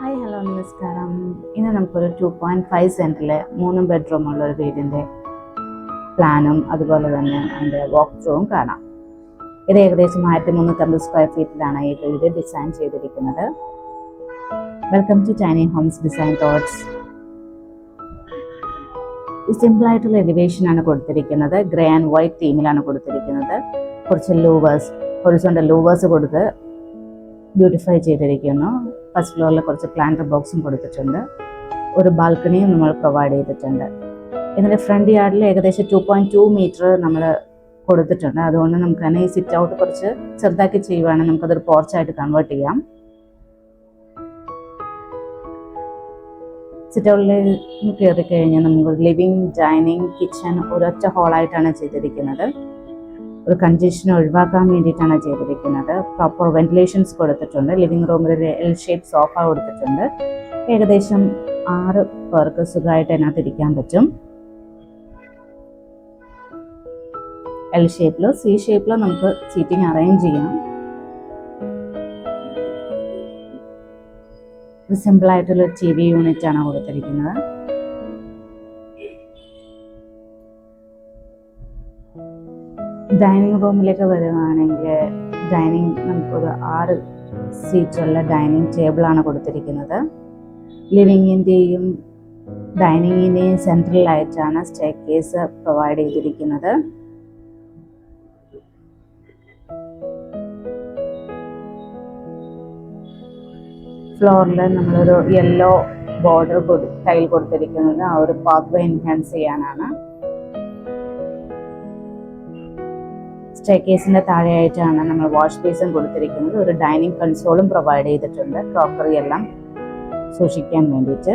Hi hello നമസ്കാരം. ഇന്ന് നമുക്കൊരു ടു പോയിന്റ് ഫൈവ് സെന്റിലെ മൂന്ന് ബെഡ്റൂം ഉള്ള ഒരു വീടിന്റെ പ്ലാനും അതുപോലെ തന്നെ അതിന്റെ വാക്ക് ത്രൂവും കാണാം. ഇത് ഏകദേശം ആയിരത്തി മുന്നൂറ്റമ്പത് സ്ക്വയർ ഫീറ്റിലാണ് ഈ വീട് ഡിസൈൻ ചെയ്തിരിക്കുന്നത്. Welcome to tiny homes design thoughts സിമ്പിളായിട്ടുള്ള എലിവേഷനാണ് കൊടുത്തിരിക്കുന്നത്. ഗ്രേ ആൻഡ് വൈറ്റ് തീമിലാണ് കൊടുത്തിരിക്കുന്നത്. കുറച്ച് ലൂവേഴ്സ് ഹൊറിസോണ്ടൽ ലൂവേഴ്സ് കൊടുത്ത് ബ്യൂട്ടിഫൈ ചെയ്തിരിക്കുന്നു. ഫസ്റ്റ് ഫ്ലോറിൽ കുറച്ച് പ്ലാന്റർ ബോക്സും കൊടുത്തിട്ടുണ്ട്. ഒരു ബാൽക്കണിയും നമ്മൾ പ്രൊവൈഡ് ചെയ്തിട്ടുണ്ട്. ഇതിന്റെ ഫ്രണ്ട് യാർഡിൽ ഏകദേശം ടു പോയിന്റ് ടു മീറ്റർ നമ്മൾ കൊടുത്തിട്ടുണ്ട്. അതുകൊണ്ട് നമുക്ക് തന്നെ ഈ സിറ്റ് ഔട്ട് കുറച്ച് ചെറുതാക്കി ചെയ്യുവാണെങ്കിൽ നമുക്കതൊരു പോർച്ചായിട്ട് കൺവേർട്ട് ചെയ്യാം. സിറ്റ് ഔട്ടിൽ കയറി കഴിഞ്ഞാൽ നമുക്ക് ലിവിങ് ഡൈനിങ് കിച്ചൺ ഒരൊറ്റ ഹോളായിട്ടാണ് ചെയ്തിരിക്കുന്നത്. ഒരു കൺജഷൻ ഒഴിവാക്കാൻ വേണ്ടിയിട്ടാണ് ചെയ്തിരിക്കുന്നത്. പ്രോപ്പർ വെന്റിലേഷൻസ് കൊടുത്തിട്ടുണ്ട്. ലിവിംഗ് റൂമിൽ ഒരു എൽ ഷേപ്പ് സോഫ കൊടുത്തിട്ടുണ്ട്. ഏകദേശം ആറ് പേർക്ക് സുഖമായിട്ട് അതിനകത്ത് ഇരിക്കാൻ പറ്റും. എൽ ഷേപ്പിലോ സി ഷേപ്പിലോ നമുക്ക് സീറ്റിംഗ് അറേഞ്ച് ചെയ്യാം. സിമ്പിൾ ആയിട്ടുള്ള ടി വി ആണ് കൊടുത്തിരിക്കുന്നത്. ഡൈനിങ് റൂമിലേക്ക് വരുവാണെങ്കിൽ ഡൈനിങ് നമുക്കൊരു ആറ് സീറ്റുള്ള ഡൈനിങ് ടേബിളാണ് കൊടുത്തിരിക്കുന്നത്. ലിവിങ്ങിന്റെയും ഡൈനിങ്ങിന്റെയും സെൻട്രലായിട്ടാണ് സ്റ്റേ കേസ് പ്രൊവൈഡ് ചെയ്തിരിക്കുന്നത്. ഫ്ലോറിൽ നമ്മളൊരു യെല്ലോ ബോർഡർ കൊടു ടൈൽ കൊടുത്തിരിക്കുന്നത്. ആ ഒരു പാത്വേ എൻഹാൻസ് ചെയ്യാനാണ്. സ്റ്റേക്കേസിന്റെ താഴെയായിട്ടാണ് നമ്മൾ വാഷ് ബേസും കൊടുത്തിരിക്കുന്നത്. ഒരു ഡൈനിങ് കൺസോളും പ്രൊവൈഡ് ചെയ്തിട്ടുണ്ട്. ക്രോക്കറി എല്ലാം സൂക്ഷിക്കാൻ വേണ്ടിയിട്ട്.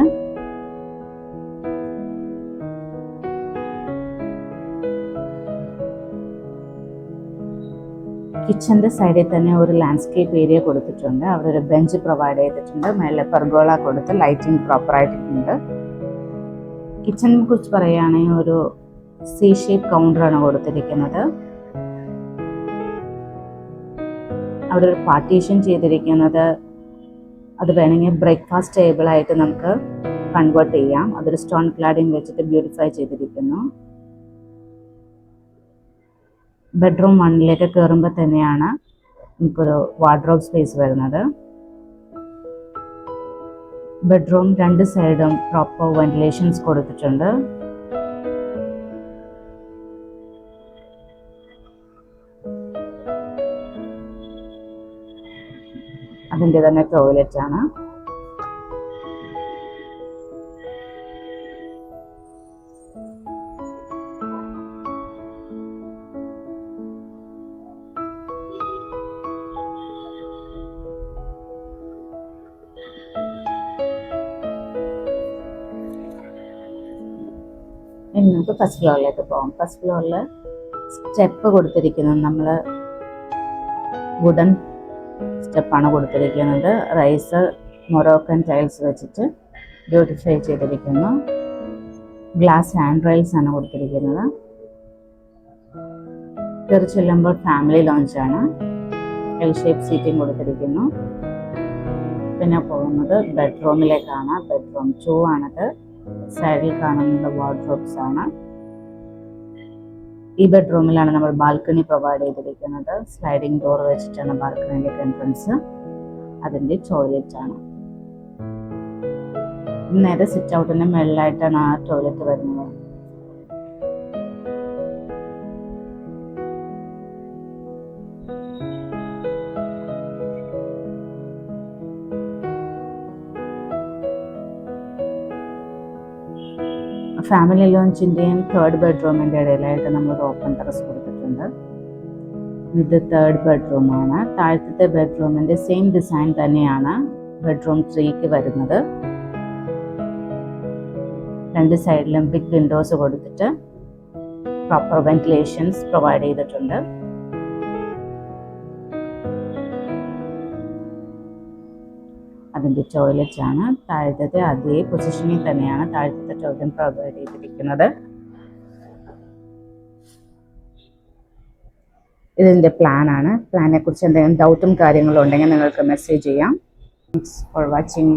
കിച്ചന്റെ സൈഡിൽ തന്നെ ഒരു ലാൻഡ്സ്കേപ്പ് ഏരിയ കൊടുത്തിട്ടുണ്ട്. അവിടെ ഒരു ബെഞ്ച് പ്രൊവൈഡ് ചെയ്തിട്ടുണ്ട്. മേലെ പെർഗോള കൊടുത്ത് ലൈറ്റിംഗ് പ്രോപ്പർ ആയിട്ടുണ്ട് കിച്ചണിനെ കുറിച്ച് പറയുകയാണെങ്കിൽ ഒരു സി ഷേപ്പ് കൗണ്ടറാണ് കൊടുത്തിരിക്കുന്നത്. അവിടെ ഒരു പാർട്ടീഷൻ ചെയ്തിരിക്കുന്നത്. അത് വേണമെങ്കിൽ ബ്രേക്ക്ഫാസ്റ്റ് ടേബിൾ ആയിട്ട് നമുക്ക് കൺവേർട്ട് ചെയ്യാം. അതൊരു സ്റ്റോൺ ക്ലാഡിങ് വെച്ചിട്ട് ബ്യൂട്ടിഫൈ ചെയ്തിരിക്കുന്നു. ബെഡ്റൂം വണ്ണിലേക്ക് കയറുമ്പോൾ തന്നെയാണ് നമുക്കൊരു വാർഡ്രോബ് സ്പേസ് വരുന്നത്. ബെഡ്റൂം രണ്ട് സൈഡും പ്രോപ്പർ വെന്റിലേഷൻസ് കൊടുത്തിട്ടുണ്ട്. അതിന്റെ തന്നെ ടോയ്ലറ്റ് ആണ്. ഇനി നമുക്ക് ഫസ്റ്റ് ഫ്ലോറിലേക്ക് പോകാം ഫസ്റ്റ് ഫ്ലോറിൽ സ്റ്റെപ്പ് കൊടുത്തിരിക്കുന്നത് നമ്മൾ വുഡൻ സ്റ്റെപ്പാണ് കൊടുത്തിരിക്കുന്നത്. റൈസ് മൊറോക്കൻ ടൈൽസ് വെച്ചിട്ട് ബ്യൂട്ടിഫൈ ചെയ്തിരിക്കുന്നു. ഗ്ലാസ് ഹാൻഡ് റൈൽസ് ആണ് കൊടുത്തിരിക്കുന്നത്. കയറി ചെല്ലുമ്പോൾ ഫാമിലി ലോഞ്ചാണ് എൽ ഷേപ്പ് സീറ്റിംഗ് കൊടുത്തിരിക്കുന്നു. പിന്നെ പോകുന്നത് ബെഡ്റൂമിലേക്കാണ്. ബെഡ്റൂം ടു ആണത്. സൈഡിൽ കാണുന്നത് വാർഡ്രോബ്സ് ആണ് ഈ ബെഡ്റൂമിലാണ് നമ്മൾ ബാൽക്കണി പ്രൊവൈഡ് ചെയ്തിരിക്കുന്നത്. സ്ലൈഡിംഗ് ഡോർ വെച്ചിട്ടാണ് ബാൽക്കണിയിലേക്ക് എൻട്രൻസ് അതിന്റെ ടോയ്ലറ്റ് ആണ്. നേരെ സിറ്റ് ഔട്ടിന്റെ മുകളിലായിട്ടാണ് ആ ടോയ്ലറ്റ് വരുന്നത്. ഫാമിലി ലോഞ്ചിന്റെയും തേർഡ് ബെഡ്റൂമിന്റെ ഇടയിലായിട്ട് നമ്മൾ ഓപ്പൺ ടെറസ് കൊടുത്തിട്ടുണ്ട്. ഇത് തേർഡ് ബെഡ്റൂമാണ് താഴത്തെ ബെഡ്റൂമിന്റെ സെയിം ഡിസൈൻ തന്നെയാണ് ബെഡ്റൂം ത്രീക്ക് വരുന്നത്. രണ്ട് സൈഡിലും ബിഗ് വിൻഡോസ് കൊടുത്തിട്ട് പ്രോപ്പർ വെന്റിലേഷൻസ് പ്രൊവൈഡ് ചെയ്തിട്ടുണ്ട്. അതിന്റെ ആണ് താഴത്തെ അതേ പൊസിഷനിൽ തന്നെയാണ് താഴത്തെ ടോയ്ലറ്റ് പ്രൊവൈഡ് ചെയ്തിരിക്കുന്നത്. ഇതിന്റെ പ്ലാനാണ്. പ്ലാനെ കുറിച്ച് എന്തെങ്കിലും ഡൗട്ടും കാര്യങ്ങളും ഉണ്ടെങ്കിൽ നിങ്ങൾക്ക് മെസ്സേജ് ചെയ്യാം. Thanks for watching